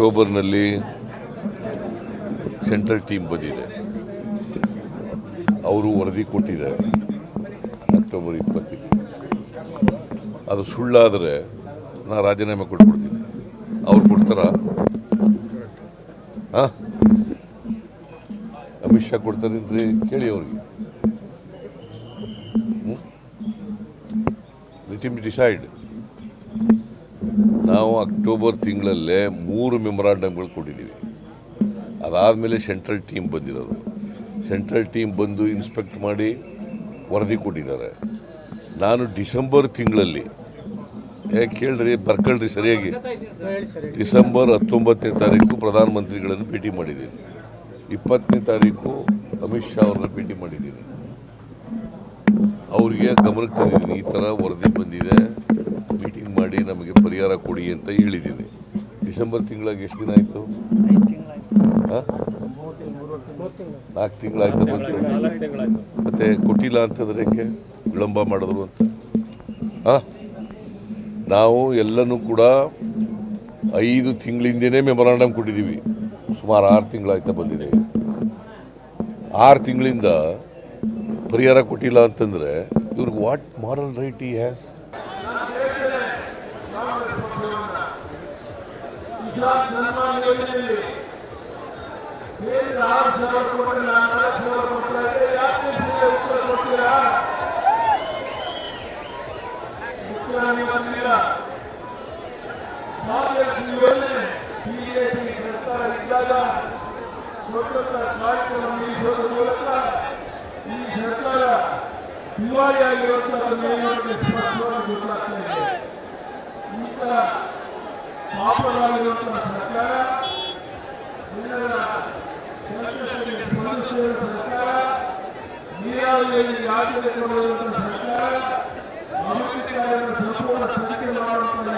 ಅಕ್ಟೋಬರ್ನಲ್ಲಿ central team ಬಂದಿದೆ. ಅವರು ವರದಿ ಕೊಟ್ಟಿದ್ದಾರೆ ಅಕ್ಟೋಬರ್ ಇಪ್ಪತ್ತಿಗೆ ಅದು ಸುಳ್ಳಾದರೆ ನಾನು ರಾಜೀನಾಮೆ ಕೊಟ್ಬಿಡ್ತೀನಿ. ಅವ್ರು ಕೊಡ್ತಾರ? ಹಾಂ? ಅಮಿತ್ ಶಾ ಕೊಡ್ತಾರೇನ್ರಿ ಕೇಳಿ ಅವ್ರಿಗೆ. ಲೆಟ್ ಇಮ್ ಡಿಸೈಡ್ ನಾವು ಅಕ್ಟೋಬರ್ ತಿಂಗಳಲ್ಲೇ ಮೂರು ಮೆಮೊರಾಂಡಮ್ಗಳು ಕೊಟ್ಟಿದ್ದೀವಿ. ಅದಾದಮೇಲೆ ಸೆಂಟ್ರಲ್ ಟೀಮ್ ಬಂದಿರೋದು. ಸೆಂಟ್ರಲ್ ಟೀಮ್ ಬಂದು ಇನ್ಸ್ಪೆಕ್ಟ್ ಮಾಡಿ ವರದಿ ಕೊಟ್ಟಿದ್ದಾರೆ. ನಾನು ಡಿಸೆಂಬರ್ ತಿಂಗಳಲ್ಲಿ ಯಾಕೆ ಕೇಳ್ರಿ, ಬರ್ಕಳ್ರಿ ಸರಿಯಾಗಿ. ಡಿಸೆಂಬರ್ ಹತ್ತೊಂಬತ್ತನೇ ತಾರೀಕು ಪ್ರಧಾನಮಂತ್ರಿಗಳನ್ನು ಭೇಟಿ ಮಾಡಿದ್ದೀನಿ. ಇಪ್ಪತ್ತನೇ ತಾರೀಕು ಅಮಿತ್ ಶಾ ಅವ್ರನ್ನ ಭೇಟಿ ಮಾಡಿದ್ದೀನಿ. ಅವರಿಗೆ ಗಮನಕ್ಕೆ ತಂದಿದ್ದೀನಿ, ಈ ಥರ ವರದಿ ಬಂದಿದೆ. ಮೀಟಿಂಗ್ ಮಾಡಿ ನಮಗೆ ಪರಿಹಾರ ಕೊಡಿ ಅಂತ ಹೇಳಿದ್ದೀನಿ. ಡಿಸೆಂಬರ್ ತಿಂಗಳಾಗಿ ಎಷ್ಟು ದಿನ ಆಯಿತು? ನಾಲ್ಕು ತಿಂಗಳಾಯ್ತು ಮತ್ತೆ? ಕೊಟ್ಟಿಲ್ಲ ಅಂತಂದ್ರೆ ಹೆಂಗೆ? ವಿಳಂಬ ಮಾಡಿದ್ರು ಅಂತ. ಹಾಂ? ನಾವು ಎಲ್ಲನೂ ಕೂಡ ಐದು ತಿಂಗಳಿಂದನೇ ಮೆಮೊರಾಂಡಮ್ ಕೊಟ್ಟಿದ್ದೀವಿ. ಸುಮಾರು ಆರು ತಿಂಗಳಾಯ್ತಾ ಬಂದಿದೆ. ಆರು ತಿಂಗಳಿಂದ ಪರಿಹಾರ ಕೊಟ್ಟಿಲ್ಲ ಅಂತಂದರೆ ಇವ್ರಿಗೆ ವಾಟ್ ಮಾರಲ್ ರೈಟ್ ಈ ಹ್ಯಾಸ್ ಕಿಸಾನ್ ಸನ್ಮಾನ್ ಯೋಜನೆಯಲ್ಲಿ ಕೇಂದ್ರ ಆರು ಸಾವಿರ ಕೊಟ್ಟರೆ ನಾನು ನಾಲ್ಕು ಸಾವಿರ ಕೊಡ್ತಾ ಇದ್ದೆ ಯಾಕೆ ಸರಿಯಾಗಿ ಉತ್ತರ ಕೊಡ್ತೀರಾ ಉತ್ತರ ನೀವು ಬಂದಿಲ್ಲ ಮಹಾಲಕ್ಷ್ಮಿ ಯೋಜನೆ ಬಿಜೆಪಿ ಸರ್ಕಾರ ಇದ್ದಾಗ ಕೊಟ್ಟಂತ ಕಾರ್ಯಕ್ರಮ ನಿಲ್ಲಿಸೋದ್ರ ಮೂಲಕ ಈ ಸರ್ಕಾರ ದಿವಾಳಿಯಾಗಿರುವಂತಹ ಮೇಲ್ನೋಟಕ್ಕೆ ಸ್ಪಷ್ಟವಾಗಿ ಗೊತ್ತಾಗ್ತಾ ಇದೆ ಈ ತರ ಪಾಪರಾಗಿರುವಂತಹ ಸರ್ಕಾರ ಜನರ ಸಂಕಷ್ಟಕ್ಕೆ ಸ್ಪಂದಿಸಿರುವ ಸರ್ಕಾರ ನೀರಾವರಿಯಲ್ಲಿ ಆದ್ಯತೆ ಕೊಡುವಂತಹ ಸರ್ಕಾರ ಅಭಿವೃದ್ಧಿ ಕಾರ್ಯವನ್ನು ಸಂಪೂರ್ಣ ತನಿಖೆ ಮಾಡುವಂತಹ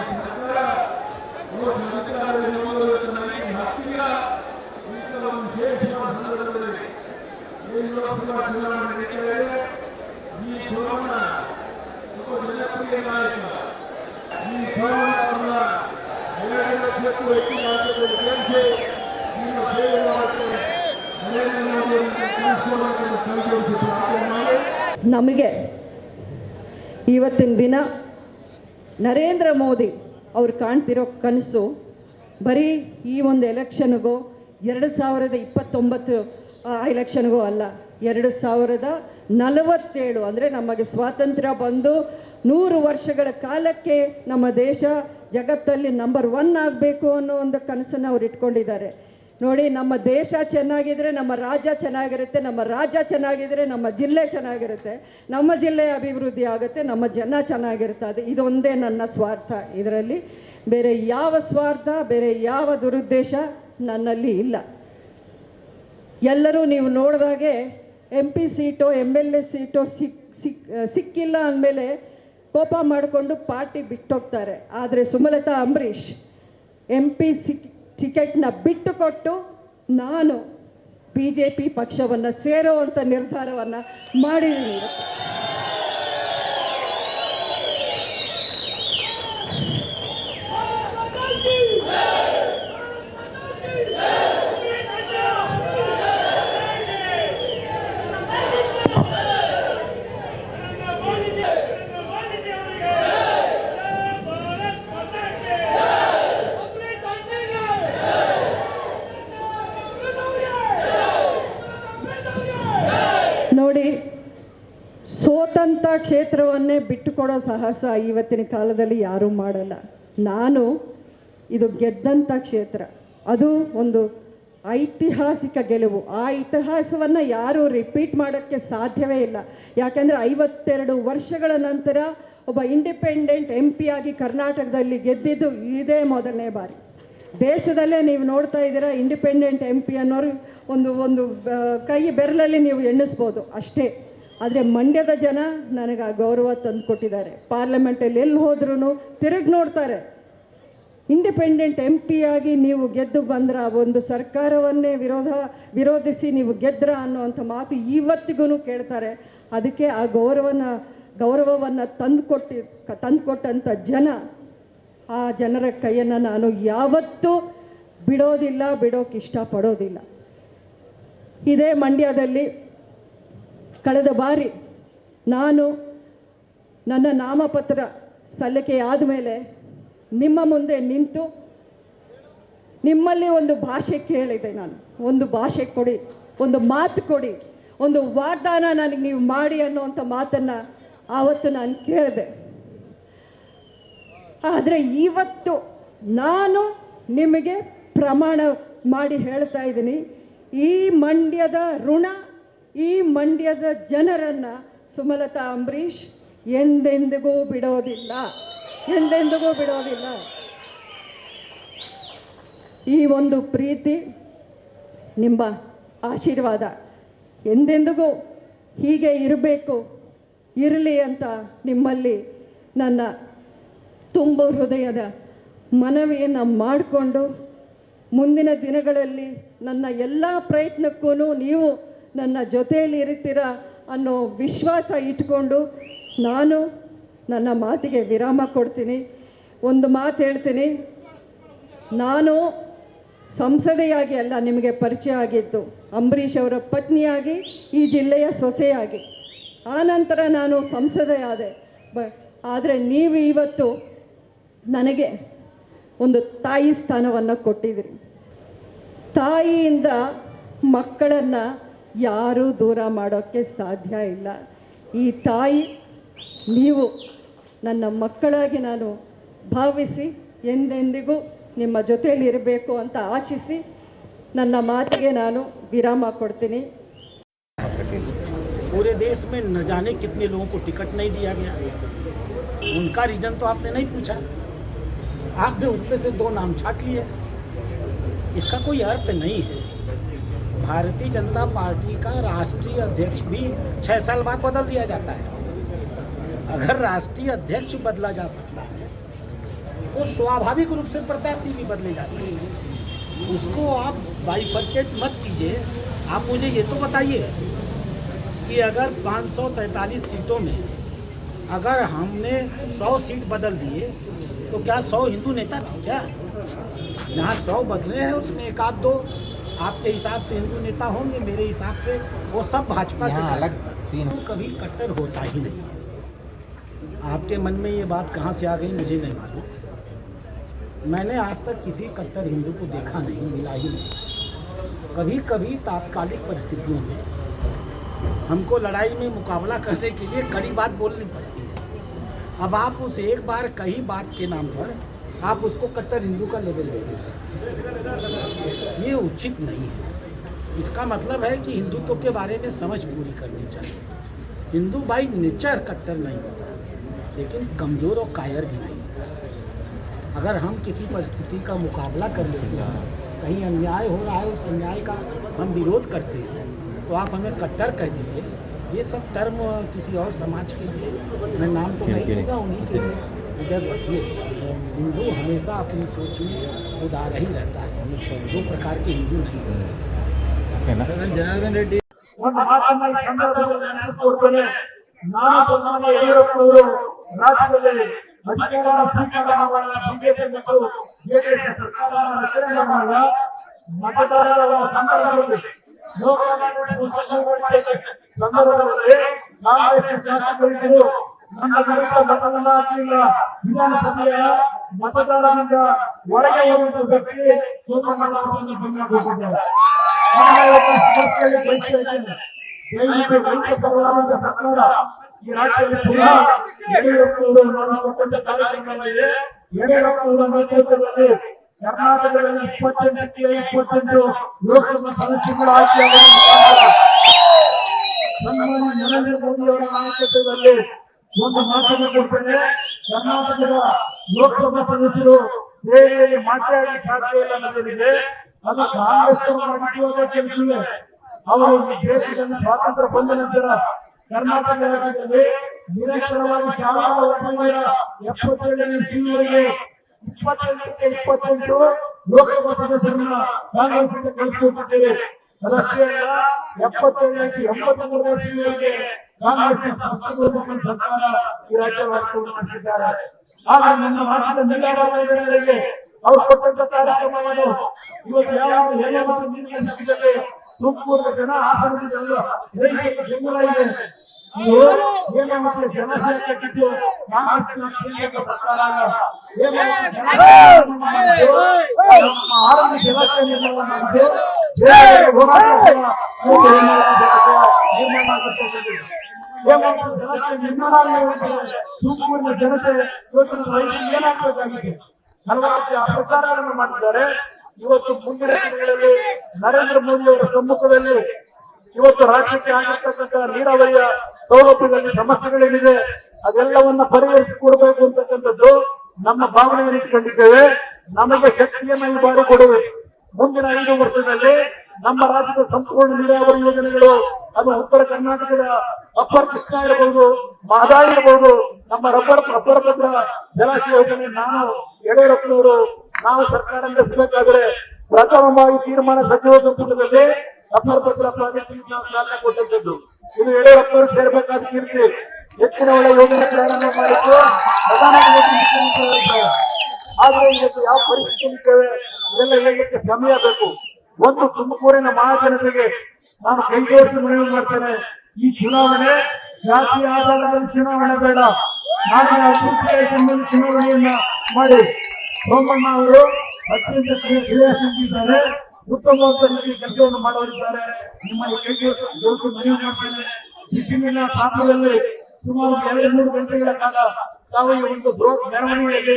ಈ ಸರ್ಕಾರ ನಮಗೆ ಇವತ್ತಿನ ದಿನ ನರೇಂದ್ರ ಮೋದಿ ಅವ್ರು ಕಾಣ್ತಿರೋ ಕನಸು, ಬರೀ ಈ ಒಂದು ಎಲೆಕ್ಷನ್ಗೂ ಎರಡು ಸಾವಿರದ ಇಪ್ಪತ್ತೊಂಬತ್ತು ಎಲೆಕ್ಷನ್ಗೂ ಅಲ್ಲ, ಎರಡು ಸಾವಿರದ ನಲವತ್ತೇಳು ಅಂದರೆ ನಮಗೆ ಸ್ವಾತಂತ್ರ್ಯ ಬಂದು ನೂರು ವರ್ಷಗಳ ಕಾಲಕ್ಕೆ ನಮ್ಮ ದೇಶ ಜಗತ್ತಲ್ಲಿ ನಂಬರ್ ಒನ್ ಆಗಬೇಕು ಅನ್ನೋ ಒಂದು ಕನಸನ್ನು ಅವ್ರು ಇಟ್ಕೊಂಡಿದ್ದಾರೆ. ನೋಡಿ, ನಮ್ಮ ದೇಶ ಚೆನ್ನಾಗಿದ್ರೆ ನಮ್ಮ ರಾಜ್ಯ ಚೆನ್ನಾಗಿರುತ್ತೆ, ನಮ್ಮ ರಾಜ್ಯ ಚೆನ್ನಾಗಿದ್ರೆ ನಮ್ಮ ಜಿಲ್ಲೆ ಚೆನ್ನಾಗಿರುತ್ತೆ, ನಮ್ಮ ಜಿಲ್ಲೆ ಅಭಿವೃದ್ಧಿ ಆಗುತ್ತೆ, ನಮ್ಮ ಜನ ಚೆನ್ನಾಗಿರುತ್ತೆ. ಅದು ಇದೊಂದೇ ನನ್ನ ಸ್ವಾರ್ಥ. ಇದರಲ್ಲಿ ಬೇರೆ ಯಾವ ಸ್ವಾರ್ಥ, ಬೇರೆ ಯಾವ ದುರುದ್ದೇಶ ನನ್ನಲ್ಲಿ ಇಲ್ಲ. ಎಲ್ಲರೂ ನೀವು ನೋಡಿದಾಗೆ ಎಂ ಪಿ ಸೀಟೋ ಎಂ ಎಲ್ ಎ ಸೀಟೋ ಸಿಕ್ ಸಿಕ್ ಸಿಕ್ಕಿಲ್ಲ ಅಂದಮೇಲೆ ಕೋಪ ಮಾಡಿಕೊಂಡು ಪಾರ್ಟಿ ಬಿಟ್ಟೋಗ್ತಾರೆ. ಆದರೆ ಸುಮಲತಾ ಅಂಬರೀಷ್ ಎಂ ಪಿ ಸಿ ಟಿಕೆಟ್ನ ಬಿಟ್ಟು ಕೊಟ್ಟು ನಾನು ಬಿ ಜೆ ಪಿ ಪಕ್ಷವನ್ನು ಸೇರುವಂಥ ನಿರ್ಧಾರವನ್ನು ಮಾಡಿದ್ದೀನಿ ಇವತ್ತು. ನೋಡಿ ಸೋತಂಥ ಬಿಟ್ಟುಕೊಡೋ ಸಾಹಸ ಇವತ್ತಿನ ಕಾಲದಲ್ಲಿ ಯಾರೂ ಮಾಡಲ್ಲ. ನಾನು ಇದು ಗೆದ್ದಂಥ ಕ್ಷೇತ್ರ. ಅದು ಒಂದು ಐತಿಹಾಸಿಕ ಗೆಲುವು. ಆ ಇತಿಹಾಸವನ್ನು ಯಾರೂ ರಿಪೀಟ್ ಮಾಡೋಕ್ಕೆ ಸಾಧ್ಯವೇ ಇಲ್ಲ. ಯಾಕೆಂದರೆ ಐವತ್ತೆರಡು ವರ್ಷಗಳ ನಂತರ ಒಬ್ಬ ಇಂಡಿಪೆಂಡೆಂಟ್ ಎಂ ಆಗಿ ಕರ್ನಾಟಕದಲ್ಲಿ ಗೆದ್ದಿದ್ದು ಇದೇ ಮೊದಲನೇ ಬಾರಿ. ದೇಶದಲ್ಲೇ ನೀವು ನೋಡ್ತಾ ಇದ್ದೀರಾ ಇಂಡಿಪೆಂಡೆಂಟ್ ಎಂ ಪಿ ಅನ್ನೋರು ಒಂದು ಒಂದು ಕೈ ಬೆರಳಲ್ಲಿ ನೀವು ಎಣ್ಣಿಸ್ಬೋದು. ಅಷ್ಟೇ. ಆದರೆ ಮಂಡ್ಯದ ಜನ ನನಗೆ ಆ ಗೌರವ ತಂದು ಕೊಟ್ಟಿದ್ದಾರೆ ಪಾರ್ಲಿಮೆಂಟಲ್ಲಿ ಎಲ್ಲಿ ಹೋದ್ರೂ ತಿರುಗಿ ನೋಡ್ತಾರೆ. ಇಂಡಿಪೆಂಡೆಂಟ್ ಎಂ ಆಗಿ ನೀವು ಗೆದ್ದು ಬಂದ್ರ ಒಂದು ಸರ್ಕಾರವನ್ನೇ ವಿರೋಧ, ವಿರೋಧಿಸಿ ನೀವು ಗೆದ್ರ ಅನ್ನುವಂಥ ಮಾತು ಇವತ್ತಿಗೂ ಕೇಳ್ತಾರೆ. ಅದಕ್ಕೆ ಆ ಗೌರವನ, ಗೌರವವನ್ನು ತಂದು ಕೊಟ್ಟಂತ ಜನ, ಆ ಜನರ ಕೈಯನ್ನು ನಾನು ಯಾವತ್ತೂ ಬಿಡೋದಿಲ್ಲ, ಬಿಡೋಕೆ ಇಷ್ಟಪಡೋದಿಲ್ಲ. ಇದೇ ಮಂಡ್ಯದಲ್ಲಿ ಕಳೆದ ಬಾರಿ ನಾನು ನನ್ನ ನಾಮಪತ್ರ ಸಲ್ಲಿಕೆ ಆದಮೇಲೆ ನಿಮ್ಮ ಮುಂದೆ ನಿಂತು ನಿಮ್ಮಲ್ಲಿ ಒಂದು ಭಾಷೆ ಕೇಳಿದೆ ನಾನು. ಒಂದು ಭಾಷೆ ಕೊಡಿ, ಒಂದು ಮಾತು ಕೊಡಿ, ಒಂದು ವಾಗ್ದಾನ ನನಗೆ ನೀವು ಮಾಡಿ ಅನ್ನುವಂಥ ಮಾತನ್ನು ಆವತ್ತು ನಾನು ಕೇಳಿದೆ. ಆದರೆ ಇವತ್ತು ನಾನು ನಿಮಗೆ ಪ್ರಮಾಣ ಮಾಡಿ ಹೇಳ್ತಾ ಇದ್ದೀನಿ. ಈ ಮಂಡ್ಯದ ಋಣ ಈ ಮಂಡ್ಯದ ಜನರನ್ನು ಸುಮಲತಾ ಅಂಬರೀಷ್ ಎಂದೆಂದಿಗೂ ಬಿಡೋದಿಲ್ಲ. ಎಂದೆಂದಿಗೂ ಬಿಡೋದಿಲ್ಲ. ಈ ಒಂದು ಪ್ರೀತಿ, ನಿಮ್ಮ ಆಶೀರ್ವಾದ ಎಂದೆಂದಿಗೂ ಹೀಗೆ ಇರಬೇಕು, ಇರಲಿ ಅಂತ ನಿಮ್ಮಲ್ಲಿ ನನ್ನ ತುಂಬ ಹೃದಯದ ಮನವಿಯನ್ನು ಮಾಡಿಕೊಂಡು ಮುಂದಿನ ದಿನಗಳಲ್ಲಿ ನನ್ನ ಎಲ್ಲ ಪ್ರಯತ್ನಕ್ಕೂ ನೀವು ನನ್ನ ಜೊತೆಯಲ್ಲಿ ಇರ್ತೀರ ಅನ್ನೋ ವಿಶ್ವಾಸ ಇಟ್ಕೊಂಡು ನಾನು ನನ್ನ ಮಾತಿಗೆ ವಿರಾಮ ಕೊಡ್ತೀನಿ. ಒಂದು ಮಾತು ಹೇಳ್ತೀನಿ. ನಾನು ಸಂಸದೆಯಾಗಿ ಅಲ್ಲ, ನಿಮಗೆ ಪರಿಚಯ ಆಗಿದ್ದು, ಅಂಬರೀಷ್ ಅವರ ಪತ್ನಿಯಾಗಿ, ಈ ಜಿಲ್ಲೆಯ ಸೊಸೆಯಾಗಿ. ಆನಂತರ ನಾನು ಸಂಸದೆಯಾದೆ. ಬ, ಆದರೆ ನೀವು ಇವತ್ತು ನನಗೆ ಒಂದು ತಾಯಿ ಸ್ಥಾನವನ್ನು ಕೊಟ್ಟಿದ್ದೀರಿ. ತಾಯಿಯಿಂದ ಮಕ್ಕಳನ್ನು ಯಾರೂ ದೂರ ಮಾಡೋಕ್ಕೆ ಸಾಧ್ಯ ಇಲ್ಲ ಈ ತಾಯಿ ನೀವು ನನ್ನ ಮಕ್ಕಳಾಗಿ ನಾನು ಭಾವಿಸಿ ಎಂದೆಂದಿಗೂ ನಿಮ್ಮ ಜೊತೆಯಲ್ಲಿ ಇರಬೇಕು ಅಂತ ಆಶಿಸಿ ನನ್ನ ಮಾತಿಗೆ ನಾನು ವಿರಾಮ ಕೊಡ್ತೀನಿ पूरे देश में न जाने कितने लोगों को टिकट नहीं दिया गया उनका रीजन तो आपने नहीं पूछा आपने उसमें से दो नाम छाट लिए इसका कोई अर्थ नहीं है भारतीय जनता पार्टी का राष्ट्रीय अध्यक्ष भी छः साल बाद बदल दिया जाता है। अगर राष्ट्रीय अध्यक्ष बदला जा सकता है तो स्वाभाविक रूप से प्रत्याशी भी बदले जा सकते हैं। उसको आप बाइफर्केट मत कीजिए। आप मुझे ये तो बताइए कि अगर 543 सीटों में अगर हमने 100 सीट बदल दिए तो क्या 100 हिंदू नेता थे क्या? जहाँ 100 बदले हैं उसमें एक आध दो। आपके हिसाब से हिंदू नेता होंगे मेरे हिसाब से वो सब भाजपा के अलग तो कभी कट्टर होता ही नहीं है। आपके मन में ये बात कहाँ से आ गई मुझे नहीं मालूम। मैंने आज तक किसी कट्टर हिंदू को देखा नहीं मिला ही नहीं। कभी कभी तात्कालिक परिस्थितियों में हमको लड़ाई में मुकाबला करने के लिए कड़ी बात बोलनी पड़ती है। अब आप उस एक बार कही बात के नाम पर आप उसको कट्टर हिंदू का लेवल दे देते हैं। ये उचित नहीं है। इसका मतलब है कि हिंदुत्व के बारे में समझ पूरी करनी चाहिए। हिंदू बाई नेचर कट्टर नहीं होता लेकिन कमज़ोर और कायर भी नहीं होता। अगर हम किसी परिस्थिति का मुकाबला कर लेते हैं कहीं अन्याय हो रहा है उस अन्याय का हम विरोध करते हैं तो आप हमें कट्टर कह दीजिए। ये सब टर्म किसी और समाज के लिए मैं नाम तो नहीं दूँगा उन्हीं के लिए। इधर रखिए हिंदू हमेशा अपनी सोच में उदार ही रहता है दो प्रकार के हिंदू नहीं होते ಜನಾರ್ದನ್ ರೆಡ್ಡಿ ಒಂದು ಮಾತನ್ನ ಈ ಸಂದರ್ಭದಲ್ಲಿ ನೆನಪಿಸ್ಕೊಡ್ತೇನೆ ನಾನು ಸನ್ಮಾನ್ಯ ಯಡಿಯೂರಪ್ಪನವರು ರಾಜ್ಯದಲ್ಲಿ ಅಧಿಕಾರ ಸ್ವೀಕಾರ ಮಾಡುವಾಗ ಬಿಜೆಪಿ ಮತ್ತು ಜೆಡಿಎಸ್ ಸರ್ಕಾರ ರಚನೆ ಮಾಡುವಾಗ ಮತದಾರರ ಸಂದರ್ಭದಲ್ಲಿ ಲೋಕನಾಯಕ ಸಂದರ್ಭದಲ್ಲಿ ಕಾಂಗ್ರೆಸ್ ಶಾಸಕರಿದ್ದರು ನನ್ನ ವಿರುದ್ಧ ವಿಧಾನಸಭೆಯ ಮತದಾರನಿಂದ ಒಳಗೆ ಹೋಗುವ ವ್ಯಕ್ತಿ ಸೋಮಣ್ಣ ಅವರನ್ನು ಬಂದಿದ್ದಾರೆ ದಯವಿಟ್ಟು ರೈತ ಪರವಾದ ಸರ್ಕಾರ ಈ ರಾಜ್ಯದಲ್ಲಿ ಪುನಃ ಯಡಿಯೂರಪ್ಪನವರು ಮಾಡಿಕೊಂಡ ಕಾರ್ಯಕ್ರಮಗಳಿದೆ ಯಡಿಯೂರಪ್ಪನವರ ನೇತೃತ್ವದಲ್ಲಿ ಕರ್ನಾಟಕದಲ್ಲಿ ಇಪ್ಪತ್ತೆಂಟಕ್ಕೆ ಇಪ್ಪತ್ತೆಂಟು ಲೋಕಸಭಾ ಸದಸ್ಯಗಳ ಆಯ್ಕೆಯಾಗುವ ನರೇಂದ್ರ ಮೋದಿ ಅವರ ನಾಯಕತ್ವದಲ್ಲಿ ಒಂದು ಮಾತನ್ನು ಕೊಡ್ತೇನೆ. ಕರ್ನಾಟಕದ ಲೋಕಸಭಾ ಸದಸ್ಯರು ಬೇರೆ ಮಾತಾಡಿ ಸಾಧ್ಯ ಇಲ್ಲ ಅನ್ನೋದಿದೆ ಅದು ಕಾಂಗ್ರೆಸ್ ಕೆಲಸವೇ ಅವರು ಈ ದೇಶದಲ್ಲಿ ಸ್ವಾತಂತ್ರ್ಯ ಬಂದ ನಂತರ ಕರ್ನಾಟಕ ರಾಜ್ಯದಲ್ಲಿ ನಿರಂತರವಾಗಿ ಸಾವಿರದ ಒಂಬೈನೂರ ಎಪ್ಪತ್ತೇಳನೇ ಇಸ್ವಿಯವರೆಗೆ ಇಪ್ಪತ್ತೆಂಟಕ್ಕೆ ಇಪ್ಪತ್ತೆಂಟು ಲೋಕಸಭಾ ಸದಸ್ಯರನ್ನ ಕಾಂಗ್ರೆಸ್ ಕಳಿಸಿಕೊಟ್ಟಿದ್ದೇವೆ. ಅದಷ್ಟೇ ಅಲ್ಲ ಎಪ್ಪತ್ತೇಳನೇ ಎಂಬತ್ಮೂರನೇ ಇಸ್ವಿಯವರೆಗೆ ಕಾಂಗ್ರೆಸ್ನ ಸ್ಪಷ್ಟಪೂರ್ವಕ ಸರ್ಕಾರ ಈ ರಾಜ್ಯ ಅವ್ರು ಕೊಟ್ಟಂತ ಕಾರ್ಯಕ್ರಮ ಇವತ್ತು ಯಾವ ಹೇಮಾವತಿ ನೀರಿನ ವಿಷಯದಲ್ಲಿ ತುಮಕೂರಿನ ಜನ ಹಾಸನದ ಜನರು ಬೆಂಬಲ ಇದೆ. ಇದು ಹೇಮಾವತಿ ಜಲಾಶಯ ಕಟ್ಟಿದ್ದು ಕಾಂಗ್ರೆಸ್ನ ಕೇಂದ್ರದ ಸರ್ಕಾರ ನಿರ್ಮಾಣ ಇವತ್ತು ತುಮಕೂರಿನ ಜನತೆ ಇವತ್ತಿನ ರೈತರಿಗೆ ಏನಾಗಬೇಕಾಗಿದೆ? ಹಲವಾರು ಅಪಚಾರಗಳನ್ನು ಮಾಡಿದ್ದಾರೆ. ಇವತ್ತು ಮುಂದಿನ ದಿನಗಳಲ್ಲಿ ನರೇಂದ್ರ ಮೋದಿ ಅವರ ಸಮ್ಮುಖದಲ್ಲಿ ಇವತ್ತು ರಾಜ್ಯಕ್ಕೆ ಆಗಿರ್ತಕ್ಕಂಥ ನೀರಾವರಿಯ ಸೌಲಭ್ಯದಲ್ಲಿ ಸಮಸ್ಯೆಗಳೇನಿದೆ, ಅದೆಲ್ಲವನ್ನ ಪರಿಹರಿಸಿಕೊಡ್ಬೇಕು ಅಂತಕ್ಕಂಥದ್ದು ನಮ್ಮ ಭಾವನೆಯನ್ನು ಇಟ್ಕೊಂಡಿದ್ದೇವೆ. ನಮಗೆ ಶಕ್ತಿಯನ್ನು ಈ ಬಾರಿ ಕೊಡುವೆ. ಮುಂದಿನ ಐದು ವರ್ಷದಲ್ಲಿ ನಮ್ಮ ರಾಜ್ಯದ ಸಂಪೂರ್ಣ ನೀರಾವರಿ ಯೋಜನೆಗಳು, ಅದು ಉತ್ತರ ಕರ್ನಾಟಕದ ಅಪ್ಪರ್ ಕೃಷ್ಣ ಇರಬಹುದು ಮಹದಾಯಿ ಇರಬಹುದು, ನಮ್ಮ ರಬ್ಬರ್ ರಬ್ಬರ್ ಭದ್ರ ಜಲಾಶಯ ಯೋಜನೆ ನಾನು ಯಡಿಯೂರಪ್ಪನವರು, ನಾವು ಸರ್ಕಾರ ನಡೆಸಬೇಕಾದ್ರೆ ಪ್ರಥಮವಾಗಿ ತೀರ್ಮಾನ ಸಚಿವ ಸಂಪುಟದಲ್ಲಿ ರಬ್ಬರ್ ಭದ್ರ ಪ್ರಾಜೆಕ್ಟ್ ನಾವು ಚಾಲನೆ ಇದು ಯಡಿಯೂರಪ್ಪನವರು ಸೇರ್ಬೇಕಾದ ಕೀರ್ತಿ. ಹೆಚ್ಚಿನ ಒಳ್ಳೆ ಯೋಜನೆ ಪ್ರಾರಂಭ ಮಾಡಿದ್ದು ಪ್ರಧಾನಮಂತ್ರಿ ಆದ್ರೆ ಇವತ್ತು ಯಾವ ಪರಿಸ್ಥಿತಿ ಇದ್ದೇವೆ ಇದೆಲ್ಲ ಹೇಳಲಿಕ್ಕೆ ಸಮಯ ಬೇಕು. ಒಂದು ತುಮಕೂರಿನ ಮಹಾಜನತೆಗೆ ನಾನು ಕೈ ಜೋಡಿಸಿ ಮನವಿ ಮಾಡ್ತೇನೆ. ಈ ಚುನಾವಣೆ ಜಾತಿ ಆಧಾರದಲ್ಲಿ ಚುನಾವಣೆ ಬೇಡ. ನಾನು ಅಭಿಪ್ರಾಯ ಚುನಾವಣೆಯನ್ನ ಮಾಡಿ. ಸೋಮಣ್ಣ ಅವರು ಅತ್ಯಂತ ಕ್ರಿಯ- ಕ್ರಿಯಾಶೀಲಿದ್ದಾರೆ ಉತ್ತಮವಾದ ರೀತಿಯ ಕೆಲಸವನ್ನು ಮಾಡೋರಿದ್ದಾರೆ ನಿಮ್ಮಲ್ಲಿ ಕೈ ಜೋಡಿಸಿ ಮನವಿ ಮಾಡ್ತೇನೆ. ಬಿಸಿಲಿನ ತಾಪದಲ್ಲಿ ಸುಮಾರು ಎರಡು ಮೂರು ಗಂಟೆಗಳ ಕಾಲ ತಾವು ಈ ಒಂದು ಬೃಹತ್ ಮೆರವಣಿಗೆಯಲ್ಲಿ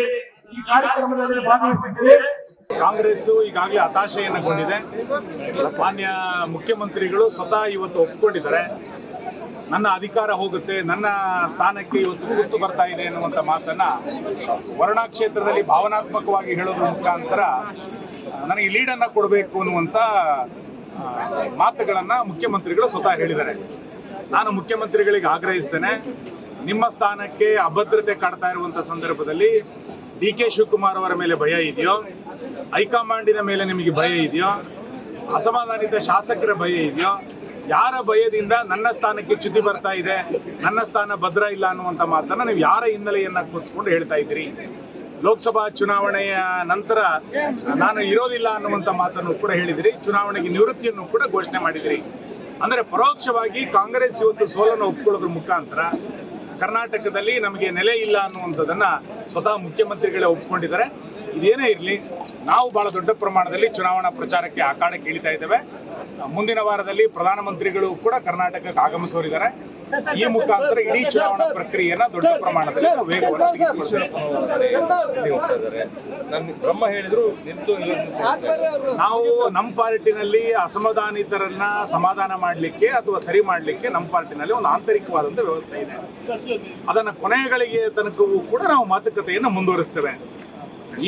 ಈ ಕಾರ್ಯಕ್ರಮದಲ್ಲಿ ಭಾಗವಹಿಸಿದ್ದೀರಿ. ಕಾಂಗ್ರೆಸ್ ಈಗಾಗಲೇ ಹತಾಶೆಯನ್ನಗೊಂಡಿದೆ ಮಾನ್ಯ ಮುಖ್ಯಮಂತ್ರಿಗಳು ಸ್ವತಃ ಇವತ್ತು ಒಪ್ಪಿಕೊಂಡಿದ್ದಾರೆ ನನ್ನ ಅಧಿಕಾರ ಹೋಗುತ್ತೆ, ನನ್ನ ಸ್ಥಾನಕ್ಕೆ ಇವತ್ತು ಗುರುತು ಬರ್ತಾ ಇದೆ ಎನ್ನುವಂತ ಮಾತನ್ನ ವರ್ಣಾ ಕ್ಷೇತ್ರದಲ್ಲಿ ಭಾವನಾತ್ಮಕವಾಗಿ ಹೇಳೋದ್ರ ಮುಖಾಂತರ ನನಗೆ ಲೀಡನ್ನ ಕೊಡಬೇಕು ಅನ್ನುವಂತ ಮಾತುಗಳನ್ನು ಮುಖ್ಯಮಂತ್ರಿಗಳು ಸ್ವತಃ ಹೇಳಿದ್ದಾರೆ. ನಾನು ಮುಖ್ಯಮಂತ್ರಿಗಳಿಗೆ ಆಗ್ರಹಿಸ್ತೇನೆ. ನಿಮ್ಮ ಸ್ಥಾನಕ್ಕೆ ಅಭದ್ರತೆ ಕಾಡ್ತಾ ಇರುವಂತ ಸಂದರ್ಭದಲ್ಲಿ ಡಿ ಕೆ ಶಿವಕುಮಾರ್ ಅವರ ಮೇಲೆ ಭಯ ಇದೆಯೋ? ಹೈಕಮಾಂಡಿನ ಮೇಲೆ ನಿಮಗೆ ಭಯ ಇದೆಯೋ? ಅಸಮಾಧಾನಿತ ಶಾಸಕರ ಭಯ ಇದೆಯೋ? ಯಾರ ಭಯದಿಂದ ನನ್ನ ಸ್ಥಾನಕ್ಕೆ ಚ್ಯುತಿ ಬರ್ತಾ ಇದೆ? ನನ್ನ ಸ್ಥಾನ ಭದ್ರ ಇಲ್ಲ ಅನ್ನುವಂತ ಮಾತನ್ನ ನೀವು ಯಾರ ಹಿನ್ನೆಲೆಯನ್ನ ಕೂತ್ಕೊಂಡು ಹೇಳ್ತಾ ಇದ್ದೀರಿ? ಲೋಕಸಭಾ ಚುನಾವಣೆಯ ನಂತರ ನಾನು ಇರೋದಿಲ್ಲ ಅನ್ನುವಂತ ಮಾತನ್ನು ಕೂಡ ಹೇಳಿದಿರಿ. ಚುನಾವಣೆಗೆ ನಿವೃತ್ತಿಯನ್ನು ಕೂಡ ಘೋಷಣೆ ಮಾಡಿದಿರಿ. ಅಂದ್ರೆ ಪರೋಕ್ಷವಾಗಿ ಕಾಂಗ್ರೆಸ್ ಇವತ್ತು ಸೋಲನ್ನು ಒಪ್ಕೊಳ್ಳೋದ್ರ ಮುಖಾಂತರ ಕರ್ನಾಟಕದಲ್ಲಿ ನಮಗೆ ನೆಲೆ ಇಲ್ಲ ಅನ್ನುವಂಥದ್ದನ್ನ ಸ್ವತಃ ಮುಖ್ಯಮಂತ್ರಿಗಳೇ ಒಪ್ಕೊಂಡಿದ್ದಾರೆ. ಇದೇನೇ ಇರಲಿ ನಾವು ಬಹಳ ದೊಡ್ಡ ಪ್ರಮಾಣದಲ್ಲಿ ಚುನಾವಣಾ ಪ್ರಚಾರಕ್ಕೆ ಆಕಾಡಕ್ಕೆ ಇಳಿತಾ ಇದ್ದೇವೆ ಮುಂದಿನ ವಾರದಲ್ಲಿ ಪ್ರಧಾನಮಂತ್ರಿಗಳು ಕೂಡ ಕರ್ನಾಟಕಕ್ಕೆ ಆಗಮಿಸೋರಿದ್ದಾರೆ ಈ ಮುಖಾಂತರ ಇಡೀ ಚುನಾವಣಾ ಪ್ರಕ್ರಿಯೆಯನ್ನ ದೊಡ್ಡ ಪ್ರಮಾಣದಲ್ಲಿ ನಾವು ಬ್ರಹ್ಮ ಹೇಳಿದ್ರು ನಮ್ಮ ಪಾರ್ಟಿನಲ್ಲಿ ಅಸಮಾಧಾನಿತರನ್ನ ಸಮಾಧಾನ ಮಾಡಲಿಕ್ಕೆ ಅಥವಾ ಸರಿ ಮಾಡಲಿಕ್ಕೆ ನಮ್ಮ ಪಾರ್ಟಿನಲ್ಲಿ ಒಂದು ಆಂತರಿಕವಾದಂತ ವ್ಯವಸ್ಥೆ ಇದೆ ಅದನ್ನ ಕೊನೆಗಳಿಗೆ ತನಕವೂ ಕೂಡ ನಾವು ಮಾತುಕತೆಯನ್ನು ಮುಂದುವರಿಸ್ತೇವೆ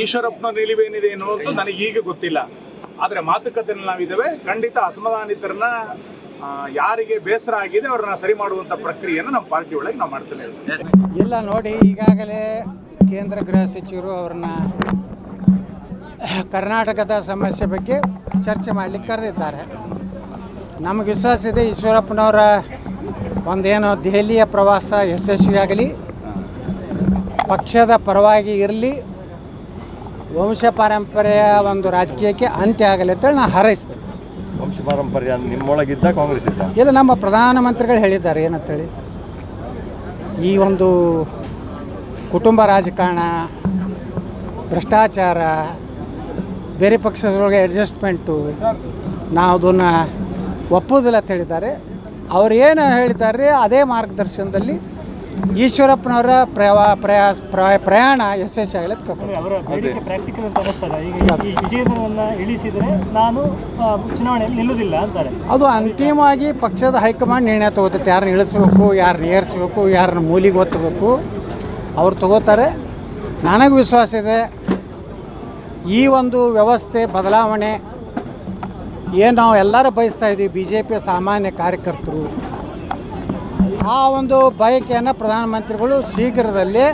ಈಶ್ವರಪ್ಪನ ನಿಲುವೇನಿದೆ ನನಗೆ ಈಗ ಗೊತ್ತಿಲ್ಲ. ಆದರೆ ಮಾತುಕತೆಯಲ್ಲಿ ನಾವಿದ್ದೇವೆ, ಖಂಡಿತ ಅಸಮಾಧಾನಿತರನ್ನ ಯಾರಿಗೆ ಬೇಸರ ಆಗಿದೆ ಅವ್ರನ್ನ ಸರಿ ಮಾಡುವಂತ ಪ್ರಕ್ರಿಯೆಯನ್ನು ನಮ್ಮ ಪಾರ್ಟಿ ಒಳಗೆ ನಾವು ಮಾಡ್ತೇನೆ ಇಲ್ಲ ನೋಡಿ, ಈಗಾಗಲೇ ಕೇಂದ್ರ ಗೃಹ ಸಚಿವರು ಅವ್ರನ್ನ ಕರ್ನಾಟಕದ ಸಮಸ್ಯೆ ಬಗ್ಗೆ ಚರ್ಚೆ ಮಾಡಲಿಕ್ಕೆ ಕರೆದಿದ್ದಾರೆ. ನಮಗೆ ವಿಶ್ವಾಸ ಇದೆ, ಈಶ್ವರಪ್ಪನವರ ಒಂದೇನೋ ದೆಹಲಿಯ ಪ್ರವಾಸ ಯಶಸ್ವಿಯಾಗಲಿ, ಪಕ್ಷದ ಪರವಾಗಿ ಇರಲಿ ವಂಶ ಪರಂಪರೆಯ ಒಂದು ರಾಜಕೀಯಕ್ಕೆ ಅಂತ್ಯ ಆಗಲಿ ಅಂತೇಳಿ ನಾನು ಹಾರೈಸ್ತೇನೆ. ವಂಶ ಪಾರಂಪರ್ಯ ನಿಮ್ಮೊಳಗಿದ್ದ ಕಾಂಗ್ರೆಸ್ ಇದ್ದ ಇಲ್ಲ ನಮ್ಮ ಪ್ರಧಾನಮಂತ್ರಿಗಳು ಹೇಳಿದ್ದಾರೆ ಏನಂತೇಳಿ ಈ ಒಂದು ಕುಟುಂಬ ರಾಜಕಾರಣ ಭ್ರಷ್ಟಾಚಾರ ಬೇರೆ ಪಕ್ಷದೊಳಗೆ ಅಡ್ಜಸ್ಟ್ಮೆಂಟು ನಾವು ಅದನ್ನು ಒಪ್ಪುವುದಿಲ್ಲ ಅಂತ ಹೇಳಿದ್ದಾರೆ. ಅವ್ರು ಏನು ಹೇಳಿದ್ದಾರೆ ಅದೇ ಮಾರ್ಗದರ್ಶನದಲ್ಲಿ ಈಶ್ವರಪ್ಪನವರ ಪ್ರವಾ ಪ್ರಯಾಸ ಪ್ರ- ಪ್ರಯಾಣ ಯಶಸ್ವಿಯಾಗಲಿ ಅಂತ ಕೇಳ್ಕೊಳ್ತೀನಿ. ಅವರ ಬೇಡಿಕೆ ಪ್ರಾಕ್ಟಿಕಲ್ ಅಂತ ಅನಿಸ್ತದ ಈಗ ಈ ವಿಜೇಂದ್ರನನ್ನ ಇಳಿಸಿದ್ರೆ ನಾನು ಚುನಾವಣೆಯಲ್ಲಿ ನಿಲ್ಲುವುದಿಲ್ಲ ಅಂತಾರೆ. ಅದು ಅಂತಿಮವಾಗಿ ಪಕ್ಷದ ಹೈಕಮಾಂಡ್ ನಿರ್ಣಯ ತಗೋತೈತೆ. ಯಾರನ್ನ ಇಳಿಸ್ಬೇಕು ಯಾರನ್ನ ಏರಿಸ್ಬೇಕು ಯಾರನ್ನ ಮೂಲಿಗೆ ಒತ್ತಬೇಕು ಅವ್ರು ತಗೋತಾರೆ. ನನಗೆ ವಿಶ್ವಾಸ ಇದೆ ಈ ಒಂದು ವ್ಯವಸ್ಥೆ ಬದಲಾವಣೆ ಏನು ನಾವು ಎಲ್ಲರೂ ಬಯಸ್ತಾ ಇದ್ದೀವಿ ಬಿ ಜೆ ಪಿಯ ಸಾಮಾನ್ಯ ಕಾರ್ಯಕರ್ತರು ಆ ಒಂದು ಬಯಕೆಯನ್ನು ಪ್ರಧಾನಮಂತ್ರಿಗಳು ಶೀಘ್ರದಲ್ಲೇ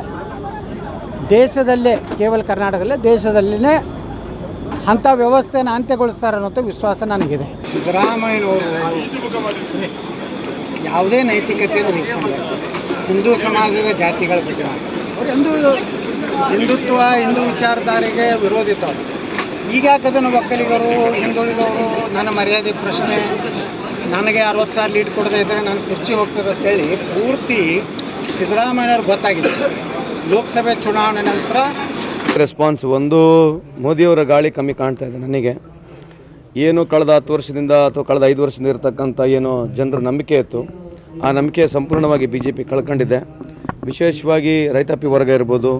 ದೇಶದಲ್ಲೇ, ಕೇವಲ ಕರ್ನಾಟಕದಲ್ಲೇ, ದೇಶದಲ್ಲಿನೇ ಅಂಥ ವ್ಯವಸ್ಥೆಯನ್ನು ಅಂತ್ಯಗೊಳಿಸ್ತಾರೆ ಅನ್ನೋಂಥ ವಿಶ್ವಾಸ ನನಗಿದೆ. ಸಿದ್ದರಾಮಯ್ಯನವರು ಯಾವುದೇ ನೈತಿಕತೆ ಹಿಂದೂ ಸಮಾಜದ ಜಾತಿಗಳ ಬಗ್ಗೆ ಅವ್ರು ಹಿಂದೂ ಹಿಂದುತ್ವ, ಹಿಂದೂ ವಿಚಾರಧಾರೆಗೆ ವಿರೋಧಿತ ಈಗ ಯಾಕದನ್ನು ಒಕ್ಕಲಿಗರು, ಹಿಂದುಳಿದವರು, ನನ್ನ ಮರ್ಯಾದೆ ಪ್ರಶ್ನೆ ನನಗೆ ಅರವತ್ತು ಸಾವಿರ ಲೀಡ್ ಕೊಡದೇ ಇದ್ದರೆ ನನ್ನ ಕುರ್ಚಿ ಹೋಗ್ತದೆ ಅಂತ ಹೇಳಿ ಪೂರ್ತಿ ಸಿದ್ದರಾಮಯ್ಯವ್ರಿಗೆ ಗೊತ್ತಾಗಿದೆ. ಲೋಕಸಭೆ ಚುನಾವಣೆ ನಂತರ ರೆಸ್ಪಾನ್ಸ್ ಒಂದು, ಮೋದಿಯವರ ಗಾಳಿ ಕಮ್ಮಿ ಕಾಣ್ತಾ ಇದೆ ನನಗೆ. ಏನು ಕಳೆದ ಹತ್ತು ವರ್ಷದಿಂದ ಅಥವಾ ಕಳೆದ ಐದು ವರ್ಷದಿಂದ ಇರತಕ್ಕಂಥ ಏನು ಜನರ ನಂಬಿಕೆ ಇತ್ತು, ಆ ನಂಬಿಕೆ ಸಂಪೂರ್ಣವಾಗಿ ಬಿ ಜೆ ಪಿ ಕಳ್ಕೊಂಡಿದೆ. ವಿಶೇಷವಾಗಿ ರೈತಾಪಿ ವರ್ಗ ಇರ್ಬೋದು,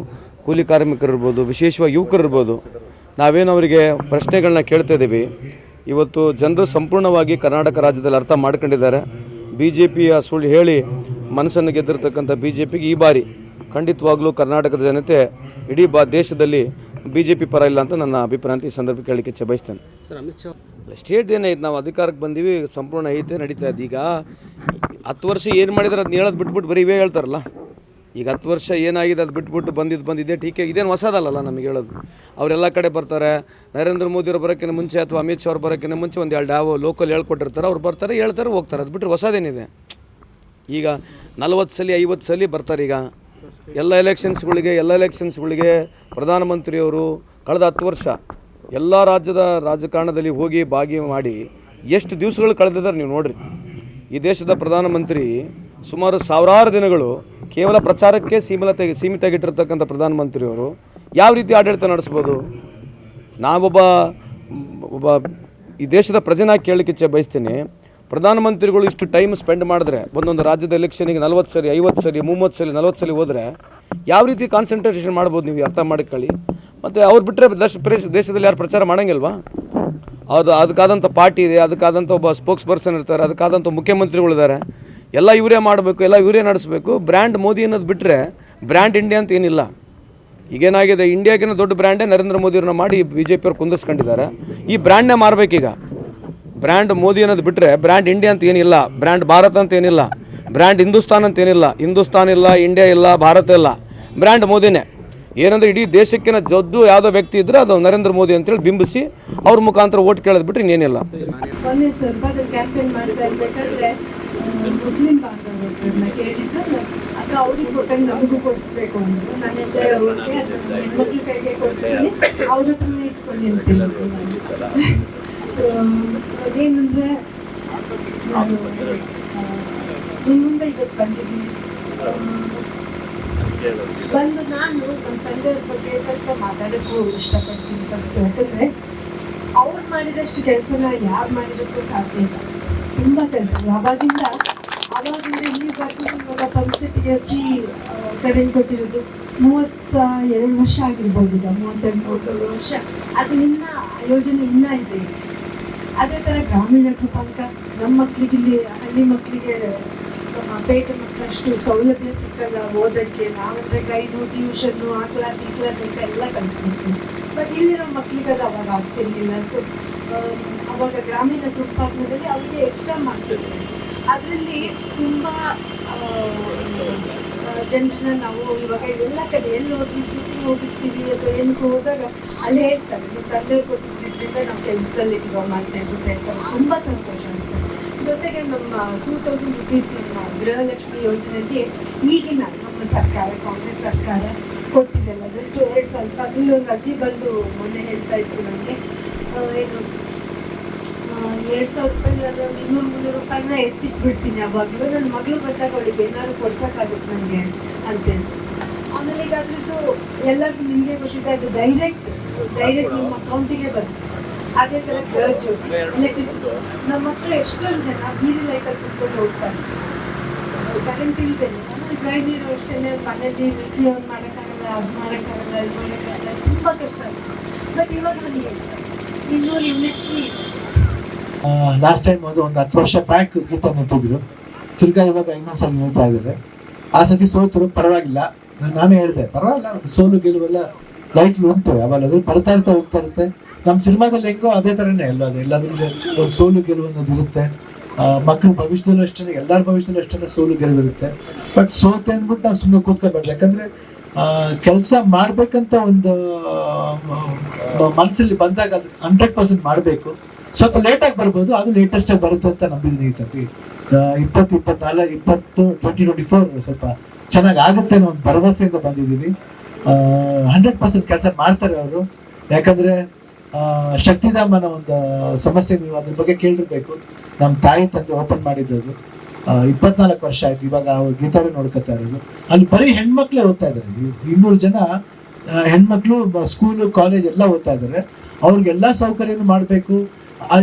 ಕೂಲಿ ಕಾರ್ಮಿಕರು ಇರ್ಬೋದು, ವಿಶೇಷವಾಗಿ ಯುವಕರು ಇರ್ಬೋದು, ನಾವೇನು ಅವರಿಗೆ ಪ್ರಶ್ನೆಗಳನ್ನ ಕೇಳ್ತಾ ಇದ್ದೀವಿ ಇವತ್ತು ಜನರು ಸಂಪೂರ್ಣವಾಗಿ ಕರ್ನಾಟಕ ರಾಜ್ಯದಲ್ಲಿ ಅರ್ಥ ಮಾಡ್ಕೊಂಡಿದ್ದಾರೆ. ಬಿ ಜೆ ಪಿಯ ಸುಳ್ಳು ಹೇಳಿ ಮನಸ್ಸನ್ನು ಗೆದ್ದಿರತಕ್ಕಂಥ ಬಿ ಜೆ ಪಿಗೆ ಈ ಬಾರಿ ಖಂಡಿತವಾಗ್ಲೂ ಕರ್ನಾಟಕದ ಜನತೆ ಇಡೀ ಬಾ ದೇಶದಲ್ಲಿ ಬಿ ಜೆ ಪಿ ಪರ ಇಲ್ಲ ಅಂತ ನನ್ನ ಅಭಿಪ್ರಾಯ ಸಂದರ್ಭಕ್ಕೆ ಈ ಸಂದರ್ಭ ಕೇಳಲಿಕ್ಕೆ ಇಚ್ಛೆ ಬಯಸ್ತೇನೆ. ಸ್ಟೇಟ್ ಏನೈತೆ ನಾವು ಅಧಿಕಾರಕ್ಕೆ ಬಂದೀವಿ ಸಂಪೂರ್ಣ ಐತೆ ನಡೀತಾ ಇದೆ. ಈಗ ಹತ್ತು ವರ್ಷ ಏನು ಮಾಡಿದ್ರೆ ಅದನ್ನ ಹೇಳೋದು ಬಿಟ್ಬಿಟ್ಟು ಬರೀ ಇವೇ ಹೇಳ್ತಾರಲ್ಲ. ಈಗ ಹತ್ತು ವರ್ಷ ಏನಾಗಿದೆ ಅದು ಬಿಟ್ಬಿಟ್ಟು ಬಂದಿದ್ದು ಬಂದಿದೆ ಟೀಕೆ. ಇದೇನು ಹೊಸದಲ್ಲ ನಮಗೆ ಹೇಳೋದು. ಅವರೆಲ್ಲ ಕಡೆ ಬರ್ತಾರೆ. ನರೇಂದ್ರ ಮೋದಿಯವ್ರು ಬರೋಕ್ಕಿಂತ ಮುಂಚೆ ಅಥವಾ ಅಮಿತ್ ಶಾ ಅವ್ರು ಬರೋಕ್ಕಿಂತ ಮುಂಚೆ ಒಂದು ಎರಡು ಯಾವ ಲೋಕಲ್ ಹೇಳ್ಕೊಟ್ಟಿರ್ತಾರೆ. ಅವ್ರು ಬರ್ತಾರೆ, ಹೇಳ್ತಾರೆ, ಹೋಗ್ತಾರೆ. ಅದು ಬಿಟ್ಟರೆ ಹೊಸದೇನಿದೆ. ಈಗ ನಲವತ್ತು ಸಲ, ಐವತ್ತು ಸಲ ಬರ್ತಾರೆ ಈಗ. ಎಲ್ಲ ಎಲೆಕ್ಷನ್ಸ್ಗಳಿಗೆ ಎಲ್ಲ ಎಲೆಕ್ಷನ್ಸ್ಗಳಿಗೆ ಪ್ರಧಾನಮಂತ್ರಿಯವರು ಕಳೆದ ಹತ್ತು ವರ್ಷ ಎಲ್ಲ ರಾಜ್ಯದ ರಾಜಕಾರಣದಲ್ಲಿ ಹೋಗಿ ಭಾಗಿ ಮಾಡಿ ಎಷ್ಟು ದಿವಸಗಳು ಕಳೆದಿದ್ದಾರೆ ನೀವು ನೋಡಿರಿ. ಈ ದೇಶದ ಪ್ರಧಾನಮಂತ್ರಿ ಸುಮಾರು ಸಾವಿರಾರು ದಿನಗಳು ಕೇವಲ ಪ್ರಚಾರಕ್ಕೆ ಸೀಮಿತ ಸೀಮಿತವಾಗಿಟ್ಟಿರ್ತಕ್ಕಂಥ ಪ್ರಧಾನಮಂತ್ರಿಯವರು ಯಾವ ರೀತಿ ಆಡಳಿತ ನಡೆಸ್ಬೋದು? ನಾವೊಬ್ಬ ಒಬ್ಬ ಈ ದೇಶದ ಪ್ರಜೆನ ಕೇಳಲಿಕ್ಕೆ ಬಯಸ್ತೀನಿ. ಪ್ರಧಾನಮಂತ್ರಿಗಳು ಇಷ್ಟು ಟೈಮ್ ಸ್ಪೆಂಡ್ ಮಾಡಿದ್ರೆ, ಒಂದೊಂದು ರಾಜ್ಯದ ಎಲೆಕ್ಷನಿಗೆ ನಲ್ವತ್ತು ಸರಿ, ಐವತ್ತು ಸರಿ, ಮೂವತ್ತು ಸರಿ, ನಲ್ವತ್ತು ಸರಿ ಹೋದರೆ ಯಾವ ರೀತಿ ಕಾನ್ಸಂಟ್ರೇಷನ್ ಮಾಡ್ಬೋದು ನೀವು ಅರ್ಥ ಮಾಡಿಕೊಳ್ಳಿ ಮತ್ತು ಅವ್ರು ಬಿಟ್ಟರೆ ದೇಶ ಪ್ರೇಶ್ ದೇಶದಲ್ಲಿ ಯಾರು ಪ್ರಚಾರ ಮಾಡೋಂಗಿಲ್ವಾ? ಅದು ಅದಕ್ಕಾದಂಥ ಪಾರ್ಟಿ ಇದೆ, ಅದಕ್ಕಾದಂಥ ಒಬ್ಬ ಸ್ಪೋಕ್ಸ್ ಪರ್ಸನ್ ಇರ್ತಾರೆ, ಅದಕ್ಕಾದಂಥ ಮುಖ್ಯಮಂತ್ರಿಗಳಿದ್ದಾರೆ. ಎಲ್ಲ ಇವರೇ ಮಾಡಬೇಕು, ಎಲ್ಲ ಇವರೇ ನಡೆಸಬೇಕು. ಬ್ರ್ಯಾಂಡ್ ಮೋದಿ ಅನ್ನೋದು ಬಿಟ್ಟರೆ ಬ್ರ್ಯಾಂಡ್ ಇಂಡಿಯಾ ಅಂತ ಏನಿಲ್ಲ. ಈಗೇನಾಗಿದೆ, ಇಂಡಿಯಾಗಿನ ದೊಡ್ಡ ಬ್ರ್ಯಾಂಡೇ ನರೇಂದ್ರ ಮೋದಿಯವ್ರನ್ನ ಮಾಡಿ ಬಿ ಜೆ ಪಿಯವ್ರು ಕುಂದಿಸ್ಕೊಂಡಿದ್ದಾರೆ. ಈ ಬ್ರ್ಯಾಂಡ್ನೇ ಮಾರಬೇಕೀಗ. ಬ್ರ್ಯಾಂಡ್ ಮೋದಿ ಅನ್ನೋದು ಬಿಟ್ಟರೆ ಬ್ರ್ಯಾಂಡ್ ಇಂಡಿಯಾ ಅಂತ ಏನಿಲ್ಲ. ಬ್ರ್ಯಾಂಡ್ ಭಾರತ ಅಂತ ಏನಿಲ್ಲ. ಬ್ರ್ಯಾಂಡ್ ಹಿಂದೂಸ್ತಾನ್ ಅಂತ ಏನಿಲ್ಲ. ಹಿಂದೂಸ್ತಾನ್ ಇಲ್ಲ, ಇಂಡಿಯಾ ಇಲ್ಲ, ಭಾರತ ಇಲ್ಲ. ಬ್ರ್ಯಾಂಡ್ ಮೋದಿನೇ. ಏನಂದ್ರೆ ಇಡೀ ದೇಶಕ್ಕಿನ ದೊಡ್ಡ ಯಾವುದೋ ವ್ಯಕ್ತಿ ಇದ್ದರೆ ಅದು ನರೇಂದ್ರ ಮೋದಿ ಅಂತೇಳಿ ಬಿಂಬಿಸಿ ಅವ್ರ ಮುಖಾಂತರ ಓಟ್ ಕೇಳೋದು ಬಿಟ್ಟರೆ ಇನ್ನೇನಿಲ್ಲ. ಮುಸ್ಲಿಂ ಬಾಂಧವರನ್ನ ಕೇಳಿದ್ದು ಅಕ್ಕ ಅವ್ರಿಗೆ ಕೊಟ್ಟಂಗೆ ನಮಗೂ ಕೊಡಿಸ್ಬೇಕು ಅಂದ್ರು ನನ್ನ ಅವ್ರಿಗೆ ಅದನ್ನ ಕೈಗೆ ಕೊಡಿಸ್ತೀನಿ, ಅವ್ರ ಹತ್ರ ಇಸ್ಕೊಂಡು ಅಂತೀನಿ ಸೊ ಅದೇನಂದ್ರೆ, ನಾನು ಮುಂದೆ ಇವತ್ತು ಬಂದಿದ್ದೀನಿ. ಬಂದು ನಾನು ನಮ್ಮ ತಂದೆಯವ್ರ ಬಗ್ಗೆ ಸ್ವಲ್ಪ ಮಾತಾಡೋಕ್ಕೂ ಇಷ್ಟಪಡ್ತೀನಿ ಫಸ್ಟ್ ಯಾಕಂದ್ರೆ, ಅವ್ರು ಮಾಡಿದಷ್ಟು ಕೆಲಸನ ಯಾರು ಮಾಡಿದಕ್ಕೂ ಸಾಧ್ಯ ಇಲ್ಲ. ತುಂಬ ಕೆಲಸ ಅವಾಗಿಂದ ಇಲ್ಲಿ ಬರ್ತಿದ್ದು ಇವಾಗ ಪರಿಸ್ಥಿತಿಗೆ ಫ್ರೀ ಕರೆಂಟ್ ಕೊಟ್ಟಿರೋದು ಮೂವತ್ತ ಎರಡು ವರ್ಷ ಆಗಿರ್ಬೋದು ಈಗ ಮೂವತ್ತೆರಡು ಮೂವತ್ತೆರಡು ವರ್ಷ. ಅದು ಇನ್ನ ಯೋಜನೆ ಇನ್ನೂ ಇದೆ. ಅದೇ ಥರ ಗ್ರಾಮೀಣ ಕೃಪಾಂಕ, ನಮ್ಮ ಮಕ್ಕಳಿಗೆ ಇಲ್ಲಿ, ಹಳ್ಳಿ ಮಕ್ಕಳಿಗೆ ಪೇಟೆ ಮಕ್ಕಳಷ್ಟು ಸೌಲಭ್ಯ ಸಿಕ್ಕಲ್ಲ ಓದೋಕ್ಕೆ. ನಾವಂದ್ರೆ ಗೈಡು ಟ್ಯೂಷನ್ನು ಆ ಕ್ಲಾಸ್ ಈ ಕ್ಲಾಸ್ ಅಂತ ಎಲ್ಲ ಕಲಿಸ್ಬೇಕು. ಬಟ್ ಇಲ್ಲಿರೋ ಮಕ್ಕಳಿಗೆ ಅದು ಅವಾಗ ಆಗ್ತಿರ್ಲಿಲ್ಲ. ಸೊ ಅವಾಗ ಗ್ರಾಮೀಣ ಕೃಪಾಂಕದಲ್ಲಿ ಅವರಿಗೆ ಎಕ್ಸ್ಟ್ರಾ ಮಾರ್ಕ್ಸ್ ಇರುತ್ತೆ ಅದರಲ್ಲಿ ತುಂಬ ಜನರನ್ನ ನಾವು ಇವಾಗ ಎಲ್ಲ ಕಡೆ ಎಲ್ಲಿ ಹೋಗಿ ಶೂಟಿಂಗ್ ಹೋಗಿರ್ತೀವಿ ಅಥವಾ ಏನಕ್ಕೆ ಹೋದಾಗ ಅಲ್ಲಿ ಹೇಳ್ತಾರೆ. ನಿಮ್ಮ ತಂದೆ ಕೊಟ್ಟಿದ್ದರಿಂದ ನಾವು ಕೆಲಸದಲ್ಲಿ ಇರೋ ಅಂತ. ಹೇಳ್ತಾರೆ ತುಂಬ ಸಂತೋಷ ಆಗುತ್ತೆ. ಜೊತೆಗೆ ನಮ್ಮ ಟೂ ತೌಸಂಡ್ ರುಪೀಸ್ ನಮ್ಮ ಗೃಹಲಕ್ಷ್ಮಿ ಯೋಜನೆಯಲ್ಲಿ ಈಗಿನ ನಮ್ಮ ಸರ್ಕಾರ, ಕಾಂಗ್ರೆಸ್ ಸರ್ಕಾರ ಕೊಟ್ಟಿದ್ದೆಲ್ಲ ಅದಕ್ಕೆ ಎರಡು ಸ್ವಲ್ಪ ಅಲ್ಲಿ ಒಂದು ಅರ್ಜಿ ಬಂದು ಮೊನ್ನೆ ಹೇಳ್ತಾ ಇತ್ತು ನನಗೆ ಏನು ಎರಡು ಸಾವಿರ ರೂಪಾಯಿ ಒಂದು ಇನ್ನೂರು ಮುನ್ನೂರು ರೂಪಾಯಿನ ಎತ್ತಿಟ್ಬಿಡ್ತೀನಿ. ಅವಾಗಲೂ ನನ್ನ ಮಗಳು ಬಂದಾಗ ಅವಳಿಗೆ ಏನಾದ್ರು ಕೊಡ್ಸೋಕ್ಕಾಗುತ್ತೆ ನನಗೆ ಅಂತೇಳಿ ಆಮೇಲೆ ಈಗ ಅದ್ರದ್ದು ಎಲ್ಲರಿಗೂ ನಿಮಗೆ ಗೊತ್ತಿದೆ ಅದು ಡೈರೆಕ್ಟ್ ಡೈರೆಕ್ಟ್ ನಿಮ್ಮ ಅಕೌಂಟಿಗೆ ಬರುತ್ತೆ. ಅದೇ ಥರ ಗರ್ಜು ಎಲೆಕ್ಟ್ರಿಸಿಟಿ ನಮ್ಮ ಮಕ್ಕಳು ಎಷ್ಟೊಂದು ಜನ ಬೀದಿ ಲೈಟಲ್ಲಿ ಕುತ್ಕೊಂಡು ಹೋಗ್ತಾರೆ ಕರೆಂಟ್ ಇಲ್ಲದೆ ಆಮೇಲೆ ನೀರು ಅಷ್ಟೇ ಮನೇಲಿ ಮಿಕ್ಸಿ ಅವ್ರು ಮಾಡೋಕ್ಕಾಗಲ್ಲ ಅದು ಮಾಡೋಕ್ಕಾಗಲ್ಲ ಇದು ಮಾಡೋಕ್ಕಾಗಲ್ಲ ತುಂಬ ಕಷ್ಟ ಬಟ್ ಇವಾಗ ನನಗೆ ಇನ್ನೂರು ಯೂನಿಟ್ ಫ್ರೀ ಲಾಸ್ಟ್ ಟೈಮ್ ಅದು ಒಂದು ಹತ್ತು ವರ್ಷ ಬ್ಯಾಕ್ ಗೀತ ನಿಂತಿದ್ರು. ತಿರ್ಗಾ ಇವಾಗ ಇನ್ನೊಂದ್ಸಲ ನಿಲ್ತಾ ಇದ್ದಾರೆ. ಆ ಸತಿ ಸೋತರು, ಪರವಾಗಿಲ್ಲ. ನಾನು ಹೇಳಿದೆ, ಪರವಾಗಿಲ್ಲ, ಸೋಲು ಗೆಲುವೆಲ್ಲ ಲೈಫ್ ಉಂಟು ಯಾವಾಗ ಅದು ಬರ್ತಾ ಇರ್ತಾ ಹೋಗ್ತಾ ಇರುತ್ತೆ. ನಮ್ಮ ಸಿನಿಮಾದಲ್ಲಿ ಹೆಂಗೋ ಅದೇ ಥರನೇ ಎಲ್ಲ ಅದು. ಎಲ್ಲದ್ರಲ್ಲಿ ಒಂದು ಸೋಲು ಗೆಲುವು ಅನ್ನೋದು ಇರುತ್ತೆ. ಮಕ್ಕಳ ಭವಿಷ್ಯದಲ್ಲೂ ಅಷ್ಟೇ ಎಲ್ಲರ ಭವಿಷ್ಯದಲ್ಲೂ ಅಷ್ಟೇ ಸೋಲು ಗೆಲುವು ಇರುತ್ತೆ. ಬಟ್ ಸೋತೆ ಅಂದ್ಬಿಟ್ಟು ನಾವು ಸುಮ್ಮನೆ ಕೂತ್ಕೋಬೇಡ ಯಾಕಂದ್ರೆ ಕೆಲಸ ಮಾಡ್ಬೇಕಂತ ಒಂದು ಮನಸ್ಸಲ್ಲಿ ಬಂದಾಗ ಅದು ಹಂಡ್ರೆಡ್ ಪರ್ಸೆಂಟ್ ಮಾಡಬೇಕು. ಸ್ವಲ್ಪ ಲೇಟಾಗಿ ಬರ್ಬೋದು, ಅದು ಲೇಟೆಸ್ಟ್ ಆಗಿ ಬರುತ್ತೆ ಅಂತ ನಂಬಿದ್ದೀನಿ ಈ ಸರ್ತಿ. ಇಪ್ಪತ್ತು, ಇಪ್ಪತ್ನಾಲ್ಕು, ಇಪ್ಪತ್ತು ಟ್ವೆಂಟಿ ಟ್ವೆಂಟಿ ಫೋರ್ ಸ್ವಲ್ಪ ಚೆನ್ನಾಗಿ ಆಗುತ್ತೆ ಅನ್ನೋ ಒಂದು ಭರವಸೆಯಿಂದ ಬಂದಿದ್ದೀವಿ ಹಂಡ್ರೆಡ್ ಪರ್ಸೆಂಟ್ ಕೆಲಸ ಮಾಡ್ತಾರೆ ಅವರು. ಯಾಕಂದ್ರೆ ಶಕ್ತಿಧಾಮನ ಒಂದು ಸಮಸ್ಯೆ ನೀವು ಅದ್ರ ಬಗ್ಗೆ ಕೇಳಿರ್ಬೇಕು. ನಮ್ಮ ತಾಯಿ ತಂದೆ ಓಪನ್ ಮಾಡಿದ್ದದು. ಇಪ್ಪತ್ನಾಲ್ಕು ವರ್ಷ ಆಯ್ತು, ಇವಾಗ ಅವ್ರು ಗೀತಾರೆ ನೋಡ್ಕೊತಾ ಇರೋದು. ಅಲ್ಲಿ ಬರೀ ಹೆಣ್ಮಕ್ಳೇ ಓದ್ತಾ ಇದ್ದಾರೆ ಇನ್ನೂರು ಜನ ಹೆಣ್ಮಕ್ಳು ಸ್ಕೂಲು ಕಾಲೇಜ್ ಎಲ್ಲ ಓದ್ತಾ ಇದ್ದಾರೆ ಅವ್ರಿಗೆಲ್ಲ ಸೌಕರ್ಯನೂ ಮಾಡಬೇಕು.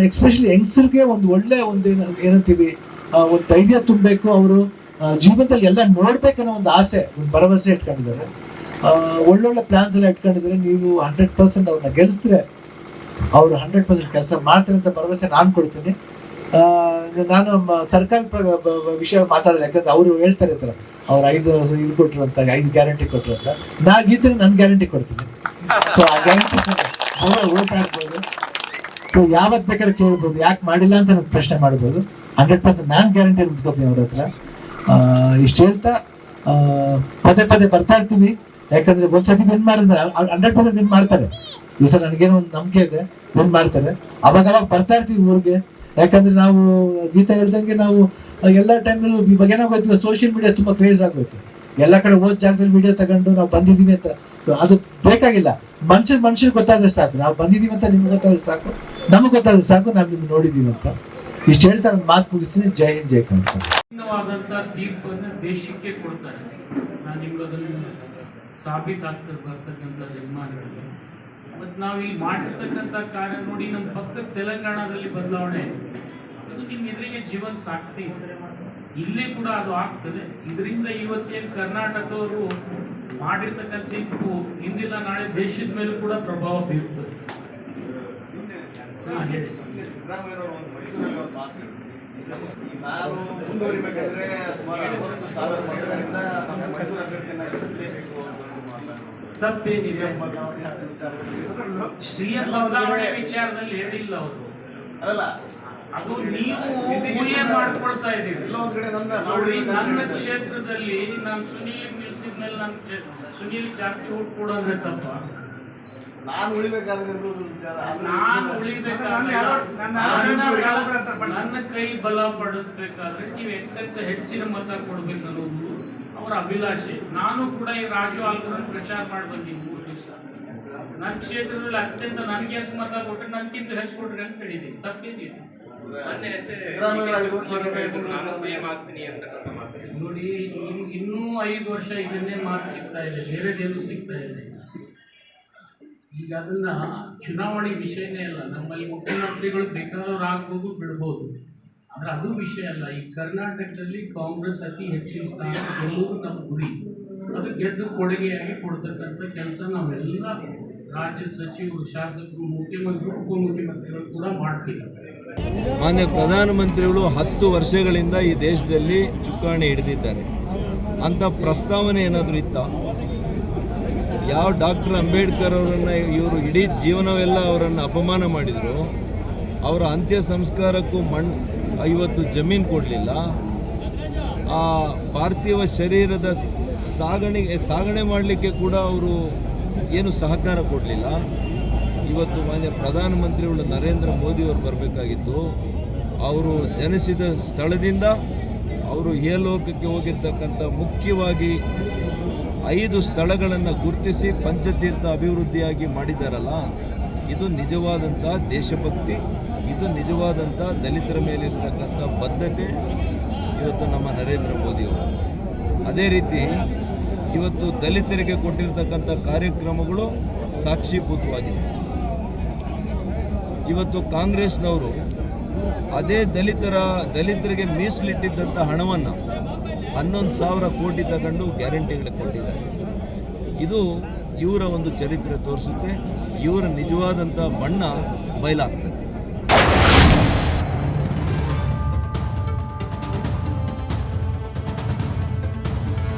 ಎಕ್ಸ್ಪೆಷಲಿ ಯಂಗ್ಸರ್ಗೆ ಒಂದು ಒಳ್ಳೆ ಒಂದು ಏನ- ಏನಂತೀವಿ ಒಂದು ಧೈರ್ಯ ತುಂಬಬೇಕು ಅವರು ಜೀವನದಲ್ಲಿ ಎಲ್ಲ ನೋಡ್ಬೇಕನ್ನೋ ಒಂದು ಆಸೆ, ಒಂದು ಭರವಸೆ ಇಟ್ಕೊಂಡಿದ್ದಾರೆ. ಒಳ್ಳೊಳ್ಳೆ ಪ್ಲಾನ್ಸ್ ಎಲ್ಲ ಇಟ್ಕೊಂಡಿದ್ದಾರೆ. ನೀವು ಹಂಡ್ರೆಡ್ ಪರ್ಸೆಂಟ್ ಅವ್ರನ್ನ ಗೆಲ್ಲಿಸಿದ್ರೆ ಅವರು ಹಂಡ್ರೆಡ್ ಪರ್ಸೆಂಟ್ ಕೆಲಸ ಮಾಡ್ತಾರೆ ಅಂತ ಭರವಸೆ ನಾನು ಕೊಡ್ತೀನಿ. ನಾನು ಸರ್ಕಾರದ ವಿಷಯ ಮಾತಾಡೋದು ಯಾಕಂದ್ರೆ ಅವರು ಹೇಳ್ತಾರೆ ಇರ್ತಾರೆ ಅವ್ರು ಐದು ಇದು ಕೊಟ್ಟರು ಅಂತ, ಐದು ಗ್ಯಾರಂಟಿ ಕೊಟ್ಟರು ಅಂತ. ನಾ ಗೀತೆ ನನ್ನ ಗ್ಯಾರಂಟಿ ಕೊಡ್ತೀನಿ. ಸೊ ಆ ಗ್ಯಾರಂಟಿ ಹಾಕ್ಬೋದು. ಸೊ ಯಾವತ್ ಬೇಕಾದ್ರೆ ಕೇಳ್ಬೋದು. ಯಾಕೆ ಮಾಡಿಲ್ಲ ಅಂತ ನನಗೆ ಪ್ರಶ್ನೆ ಮಾಡ್ಬೋದು. ಹಂಡ್ರೆಡ್ ಪರ್ಸೆಂಟ್ ನಾನು ಗ್ಯಾರಂಟಿ ನಿಂತ್ಕೋತೀನಿ ಅವ್ರ ಹತ್ರ. ಇಷ್ಟು ಹೇಳ್ತಾ ಪದೇ ಪದೇ ಬರ್ತಾ ಇರ್ತೀವಿ ಯಾಕಂದ್ರೆ ಒಂದ್ಸತಿ ವಿನ್ ಮಾಡಿದ್ರೆ ಹಂಡ್ರೆಡ್ ಪರ್ಸೆಂಟ್ ವಿನ್ ಮಾಡ್ತಾರೆ. ಈ ಸಲ ನನಗೇನೋ ಒಂದು ನಂಬಿಕೆ ಇದೆ ವಿನ್ ಮಾಡ್ತಾರೆ. ಅವಾಗ ಅವಾಗ ಬರ್ತಾ ಇರ್ತೀವಿ ಊರಿಗೆ. ಯಾಕಂದ್ರೆ ನಾವು, ಗೀತಾ ಹೇಳ್ದಂಗೆ ನಾವು, ಎಲ್ಲ ಟೈಮಲ್ಲೂ ಇವಾಗ ಏನಾಗೋಯ್ತು ಸೋಷಿಯಲ್ ಮೀಡಿಯಾ ತುಂಬಾ ಕ್ರೇಜ್ ಆಗೋಯ್ತು. ಎಲ್ಲ ಕಡೆ ಓದ್ ಜಾಗದಲ್ಲಿ ವಿಡಿಯೋ ತಗೊಂಡು ನಾವು ಬಂದಿದ್ದೀವಿ ಅಂತ. ಅದು ಬೇಕಾಗಿಲ್ಲ. ಮನುಷ್ಯ ಮನುಷ್ಯರಿಗೆ ಗೊತ್ತಾದ್ರೆ ಸಾಕು. ನಾವು ಬಂದಿದ್ದೀವಿ ಅಂತ ನಿಮ್ಗೆ ಗೊತ್ತಾದ್ರೆ ಸಾಕು. ನಮಗೆ ಗೊತ್ತಾದ್ರೆ ಸಾಕು, ನಾವು ನಿಮ್ಗೆ ನೋಡಿದೀವಿ ಅಂತ. ಇಷ್ಟು ಹೇಳ್ತಾ ನಾನು ಮಾತು ಮುಗಿಸ್ತೀನಿ, ಜೈ ಹಿಂದ್, ಜೈ ಕನ್ನಡ ತೀರ್ಪನ್ನು ದೇಶಕ್ಕೆ ಕೊಡ್ತಾರೆ. ನಾನು ನಿಮ್ಗೆ ಅದನ್ನು ಸಾಬೀತಾಗ್ತಾ ಬರ್ತಕ್ಕಂಥ ನಿರ್ಮಾಣಗಳು ಮತ್ತು ನಾವು ಇಲ್ಲಿ ಮಾಡಿರ್ತಕ್ಕಂಥ ಕಾರ್ಯ ನೋಡಿ ನಮ್ಮ ಪಕ್ಕದ ತೆಲಂಗಾಣದಲ್ಲಿ ಬದಲಾವಣೆ ಅದು ನಿಮ್ಮ ಎದುರಿಗೆ ಜೀವನ ಸಾಕ್ಷಿ ಇಲ್ಲಿ ಕೂಡ ಅದು ಆಗ್ತದೆ. ಇದರಿಂದ ಇವತ್ತೇನು ಕರ್ನಾಟಕದವರು ಮಾಡಿರ್ತಕ್ಕಂಥ ಇಂದಿಲ್ಲ, ನಾಳೆ ದೇಶದ ಮೇಲೂ ಕೂಡ ಪ್ರಭಾವ ಬೀರ್ತದೆ. ಹಾಂ ಹೇಳಿ ಸಿದ್ದರಾಮಯ್ಯನವರು ಒಂದು ಮೈಸೂರಲ್ಲಿ ಒಂದು ಮಾತು ಹೇಳ್ತೀನಿ. ನಾನು ಮುಂದುವರಿಬೇಕಾದ್ರೆ ಸುಮಾರು ಅರವತ್ತು ಸಾವಿರ ಮತಗಳಿಂದ ನಮ್ಮ ಮೈಸೂರು ಅಭ್ಯರ್ಥಿಯನ್ನ ಗೆಲ್ಲಿಸಲೇಬೇಕು ಅಂತ ಒಂದು ಮಾತನ್ನು ತಪ್ಪೇನಿದೆ. ಬದಲಾವಣೆ ಆದ ವಿಚಾರದಲ್ಲಿ ಬದಲಾವಣೆ ಹೇಳಿಲ್ಲ ಅವರು. ಅಲ್ಲ ಅದು ನೀವು ಊಹೆ ಮಾಡ್ಕೊಳ್ತಾ ಇದ್ದೀರಿ. ಎಲ್ಲೋ ಒಂದ್ ಕಡೆ ನನ್ನ ನಾವು ನೋಡಿ ನನ್ನ ಕ್ಷೇತ್ರದಲ್ಲಿ ನಾನು ಸುನೀಲ್ ನಿಲ್ಸಿದ್ಮೇಲೆ ನನ್ನ ಸುನೀಲ್ ಜಾಸ್ತಿ ಓಟ್ ಕೊಡೋದ್ರೆ ತಪ್ಪ? ನಾನು ಉಳಿಬೇಕಾದ್ರೆ ವಿಚಾರ. ನಾನು ನನ್ನ ಉಳಿಬೇಕಾದ್ರೆ ಕೈ ಬಲ ಪಡಿಸ್ಬೇಕಾದ್ರೆ ನೀವು ಎತ್ತಕ್ಕೆ ಹೆಚ್ಚಿನ ಮತ ಕೊಡ್ಬೇಕು ಅನ್ನೋದು ಅವರ ಅಭಿಲಾಷೆ. ನಾನು ಕೂಡ ಈ ರಾಜು ಆಲ್ಕರನ್ನು ಪ್ರಚಾರ ಮಾಡಿ ಬಂದೀನಿ ಮೂರು ದಿವಸ. ನನ್ನ ಕ್ಷೇತ್ರದಲ್ಲಿ ಅತ್ಯಂತ ನನಗೆ ಎಷ್ಟು ಮತ ಕೊಟ್ಟರೆ ನನ್ಗಿಂತ ಹೆಚ್ಚು ಕೊಡ್ರಿ ಅಂತ ಹೇಳಿದ್ದೀನಿ. ತಪ್ಪಿದ್ದೀನಿ ವರ್ಷ ನೋಡಿ ಇನ್ನೂ ಐದು ವರ್ಷ ಇದನ್ನೇ ಮಾತು ಸಿಗ್ತಾ ಇದೆ. ಬೇರೆದೇನು ಸಿಗ್ತಾ ಇದೆ. ಈಗ ಅದನ್ನ ಚುನಾವಣೆ ವಿಷಯನೇ ಅಲ್ಲ, ನಮ್ಮಲ್ಲಿ ಮುಖ್ಯಮಂತ್ರಿಗಳು ಬೇಕಾದವ್ರು ಆಗ್ಬೋದು, ಬಿಡ್ಬೋದು. ಆದ್ರೆ ಅದು ವಿಷಯ ಅಲ್ಲ. ಈ ಕರ್ನಾಟಕದಲ್ಲಿ ಕಾಂಗ್ರೆಸ್ ಅತಿ ಹೆಚ್ಚಿನ ಸ್ಥಾನ ಗೆಲ್ಲುವುದು ನಮ್ಮ ಗುರಿ. ಅದು ಗೆದ್ದು ಕೊಡುಗೆಯಾಗಿ ಕೊಡ್ತಕ್ಕಂಥ ಕೆಲಸ ನಾವೆಲ್ಲ ರಾಜ್ಯ ಸಚಿವರು, ಶಾಸಕರು, ಮುಖ್ಯಮಂತ್ರಿಗಳು, ಉಪಮುಖ್ಯಮಂತ್ರಿಗಳು ಕೂಡ ಮಾಡ್ತೀವಿ. ಮಾನ್ಯ ಪ್ರಧಾನಮಂತ್ರಿಗಳು ಹತ್ತು ವರ್ಷಗಳಿಂದ ಈ ದೇಶದಲ್ಲಿ ಚುಕ್ಕಾಣಿ ಹಿಡಿದಿದ್ದಾರೆ. ಅಂತ ಪ್ರಸ್ತಾವನೆ ಏನಾದರೂ ಇತ್ತ? ಯಾವ ಡಾಕ್ಟರ್ ಅಂಬೇಡ್ಕರ್ ಅವರನ್ನು ಇವರು ಇಡೀ ಜೀವನವೆಲ್ಲ ಅವರನ್ನು ಅಪಮಾನ ಮಾಡಿದರು, ಅವರ ಅಂತ್ಯ ಸಂಸ್ಕಾರಕ್ಕೂ ಮಣ್ ಇವತ್ತು ಜಮೀನು ಕೊಡಲಿಲ್ಲ. ಆ ಪಾರ್ಥಿವ ಶರೀರದ ಸಾಗಣೆ ಸಾಗಣೆ ಮಾಡಲಿಕ್ಕೆ ಕೂಡ ಅವರು ಏನು ಸಹಕಾರ ಕೊಡಲಿಲ್ಲ. ಇವತ್ತು ಮಾನ್ಯ ಪ್ರಧಾನಮಂತ್ರಿಗಳು ನರೇಂದ್ರ ಮೋದಿಯವರು ಬರಬೇಕಾಗಿತ್ತು. ಅವರು ಜನಿಸಿದ ಸ್ಥಳದಿಂದ ಅವರು ಏಲೋಕಕ್ಕೆ ಹೋಗಿರ್ತಕ್ಕಂಥ ಮುಖ್ಯವಾಗಿ ಐದು ಸ್ಥಳಗಳನ್ನು ಗುರುತಿಸಿ ಪಂಚತೀರ್ಥ ಅಭಿವೃದ್ಧಿಯಾಗಿ ಮಾಡಿದ್ದಾರಲ್ಲ ಇದು ನಿಜವಾದಂಥ ದೇಶಭಕ್ತಿ, ಇದು ನಿಜವಾದಂಥ ದಲಿತರ ಮೇಲಿರ್ತಕ್ಕಂಥ ಬದ್ಧತೆ ಇವತ್ತು ನಮ್ಮ ನರೇಂದ್ರ ಮೋದಿಯವರು ಅದೇ ರೀತಿ ಇವತ್ತು ದಲಿತರಿಗೆ ಕೊಟ್ಟಿರ್ತಕ್ಕಂಥ ಕಾರ್ಯಕ್ರಮಗಳು ಸಾಕ್ಷೀಭೂತವಾಗಿದೆ. ಇವತ್ತು ಕಾಂಗ್ರೆಸ್ನವರು ಅದೇ ದಲಿತರ ದಲಿತರಿಗೆ ಮೀಸಲಿಟ್ಟಿದ್ದಂಥ ಹಣವನ್ನು ಹನ್ನೊಂದು ಸಾವಿರ ಕೋಟಿ ತಗೊಂಡು ಗ್ಯಾರಂಟಿಗಳಿಗೆ ಕೊಟ್ಟಿದ್ದಾರೆ. ಇದು ಇವರ ಒಂದು ಚರಿತ್ರೆ ತೋರಿಸುತ್ತೆ. ಇವರ ನಿಜವಾದಂಥ ಬಣ್ಣ ಬಯಲಾಗ್ತದೆ.